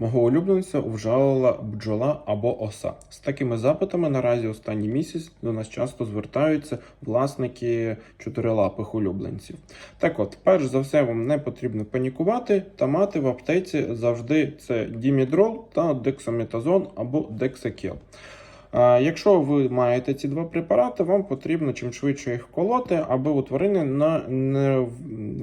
Мого улюбленця вжалила бджола або оса. З такими запитами наразі останній місяць до нас часто звертаються власники чотирилапих улюбленців. Так от, перш за все, вам не потрібно панікувати та мати в аптеці завжди це дімідрол та дексаметазон або дексакел. Якщо ви маєте ці два препарати, вам потрібно чим швидше їх вколоти, аби у тварини не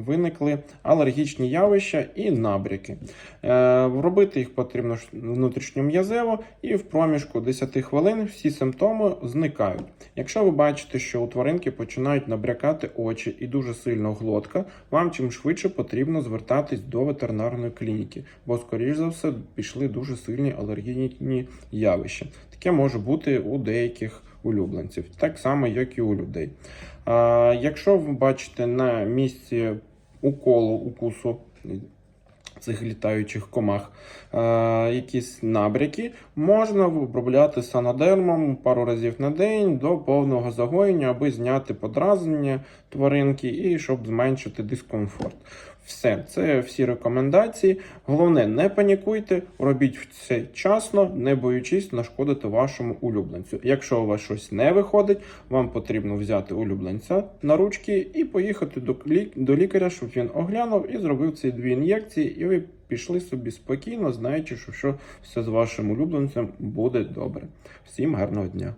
виникли алергічні явища і набряки. Е, Робити їх потрібно внутрішньом'язево, і в проміжку 10 хвилин всі симптоми зникають. Якщо ви бачите, що у тваринки починають набрякати очі і дуже сильно глотка, вам чим швидше потрібно звертатись до ветеринарної клініки, бо, скоріш за все, пішли дуже сильні алергійні явища. Таке може бути у деяких улюбленців, так само, як і у людей. Якщо ви бачите на місці уколу, укусу цих літаючих комах е, якісь набряки, можна обробляти санодермом пару разів на день до повного загоєння, аби зняти подразнення тваринки і щоб зменшити дискомфорт. Все, це всі рекомендації. Головне, не панікуйте, робіть все часно, не боючись нашкодити вашому улюбленцю. Якщо у вас щось не виходить, вам потрібно взяти улюбленця на ручки і поїхати до лікаря, щоб він оглянув і зробив ці дві ін'єкції, і ви пішли собі спокійно, знаючи, що, все з вашим улюбленцем буде добре. Всім гарного дня!